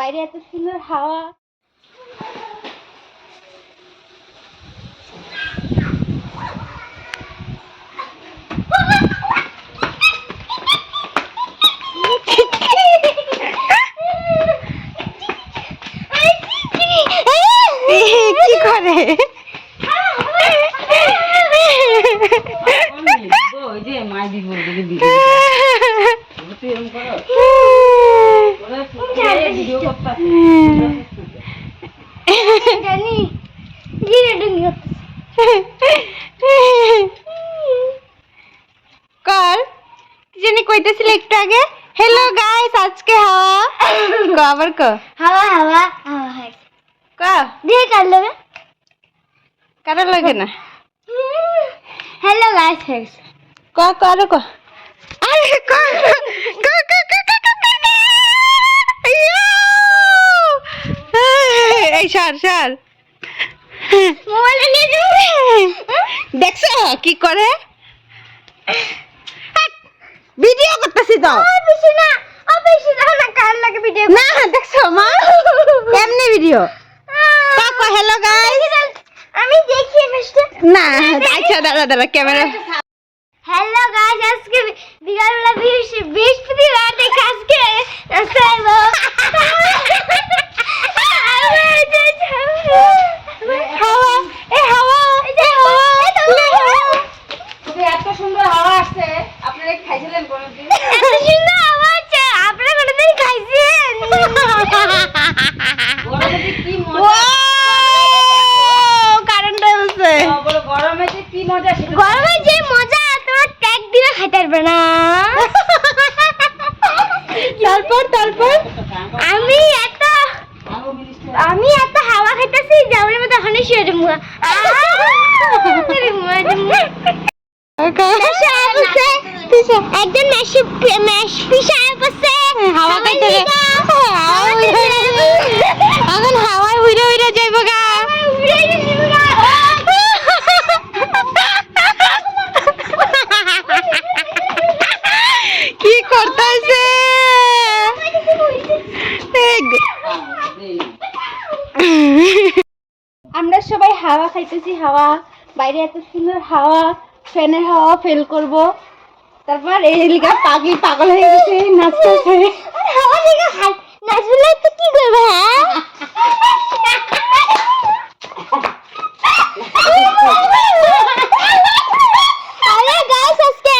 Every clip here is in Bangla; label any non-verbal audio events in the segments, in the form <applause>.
বাইরে এত সুন্দর হাওয়া। কি করে? ওই যে মাই দিব তুই এরকম করো জানি গিয়ে ডুঙ্গি কর কি জানি কইতেছিলে একটু আগে হ্যালো গাইস আজকে হাওয়া ক আবার ক হাওয়া হাওয়া হাওয়া হয় ক দিয়ে কার লগে কারও লাগে না হ্যালো গাইস ফ্রেন্ডস ক ক আরও ক আরে ক ক এই সার সার। দেখছ কি করে? ভিডিও করতেছি তো। না দেখছ মা? এমনি ভিডিও। হ্যালো গাইস আমি দেখি না আচ্ছা দাঁড়া দাদা ক্যামেরা। একজন মেশি মেশ পিসায় বসে হাওয়া খাইতে রে হাওয়া উড়ে উড়ে এখন হাওয়ায় উড়ে উড়ে যাইব গা। কি করতেছে? আমরা সবাই হাওয়া খাইতেছি হাওয়া। বাইরে এত সুন্দর হাওয়া ফ্যানের হাওয়া ফেল করব। তারপর এই লিগা পাগি পাগল হয়ে গেছে নাচতেছে। হাওয়া থেকে নাচলে তো কি করবে হ্যাঁ?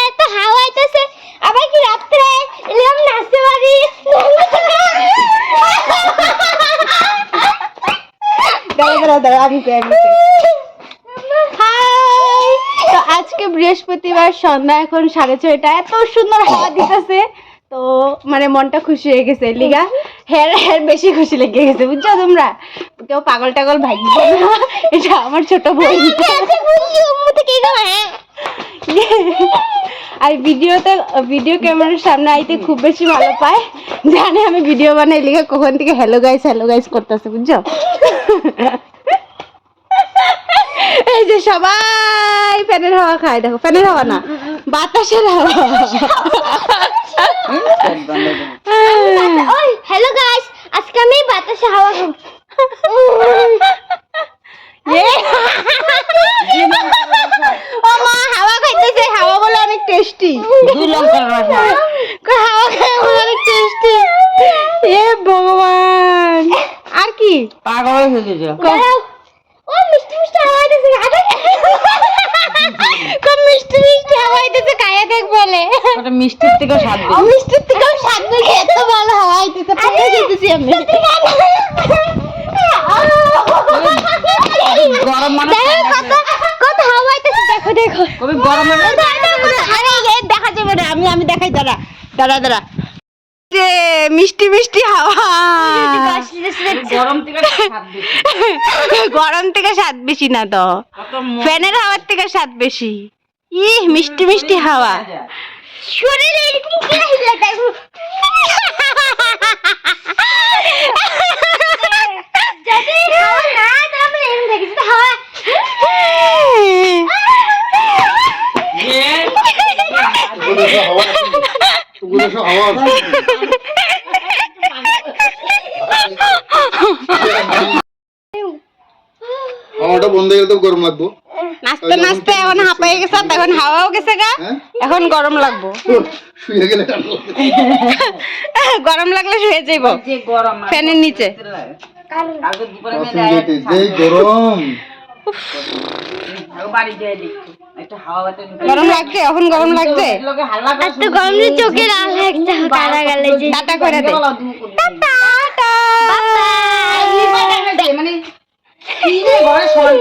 এত হাওয়া আইতেছে আবার কি রাত্রে এরকম নাচতে পারি দাঁড়া দাঁড়া দাঁড়া আমি কই, আমি কই। হাই তো আজকে বৃহস্পতিবার সন্ধ্যা এখন সাড়ে ছয়টা। এত সুন্দর হাওয়া দিতেছে। তো মানে মনটা খুশি হয়ে গেছে। লিগা হের হের বেশি খুশি লেগে গেছে। বুঝছ তোমরা? কেউ পাগল টাগল ভাগিব না। এটা আমার ছোট বোন? আর ভিডিওতে, ভিডিও ক্যামেরার সামনে আইতে খুব বেশি ভালো পায়। জানে আমি ভিডিও বানাই। লিখে কখন থেকে হ্যালো গাইস হ্যালো গাইস করতেছে, বুঝছ? <laughs> এই যে সবাই ফ্যানের হাওয়া খায় দেখো ফ্যানের হাওয়া না বাতাসের হাওয়া। <laughs> ওই হ্যালো গাইস আজকে আমি বাতাসে হাওয়া খাব। <laughs> ও মা হাওয়া খাইতেছে হাওয়া বলে অনেক টেস্টি দুই হাওয়া খাই বলে অনেক টেস্টি এ ভগবান। আর কি? পাগল হয়ে গেছে দাঁড়াও। ও মিষ্টি মিষ্টি হাওয়া আইতেছে আরে খুব মিষ্টি মিষ্টি হাওয়া আইতেছে খাইয়ে দেখ বলে। ওটা মিষ্টির থেকেও স্বাদ বেশি। মিষ্টির থেকেও স্বাদ বেশি এত ভালো হাওয়া আইতেছে পড়ে যেতেছি আমি। গরম মানে কত কত দেখো দেখো। কবি গরম মানে আরে এ দেখা যাবে না আমি আমি দেখাই দাঁড়া দাঁড়া দাঁড়া। মিষ্টি মিষ্টি হাওয়া। গরম থেকে স্বাদ বেশি। গরম থেকে স্বাদ বেশি না তো। ফ্যানের হাওয়ার থেকে স্বাদ বেশি। ইহ মিষ্টি মিষ্টি হাওয়া। শরীরে এরকম হাওয়াটা বন্ধ হয়ে গেলে তো গরম লাগবো। নাচতে নাচতে এখন হাঁপাই গেছে এখন হাওয়াও গেছে গা হ্যাঁ এখন গরম লাগবো শুয়ে গেলে। গরম লাগলে শুয়ে যাইব ফ্যানের নিচে গরম লাগছে এখন গরম লাগছে গরম চোখে লাল লাগছে গেলে টাটা করে দে টাটা মানে ঘরে সবাই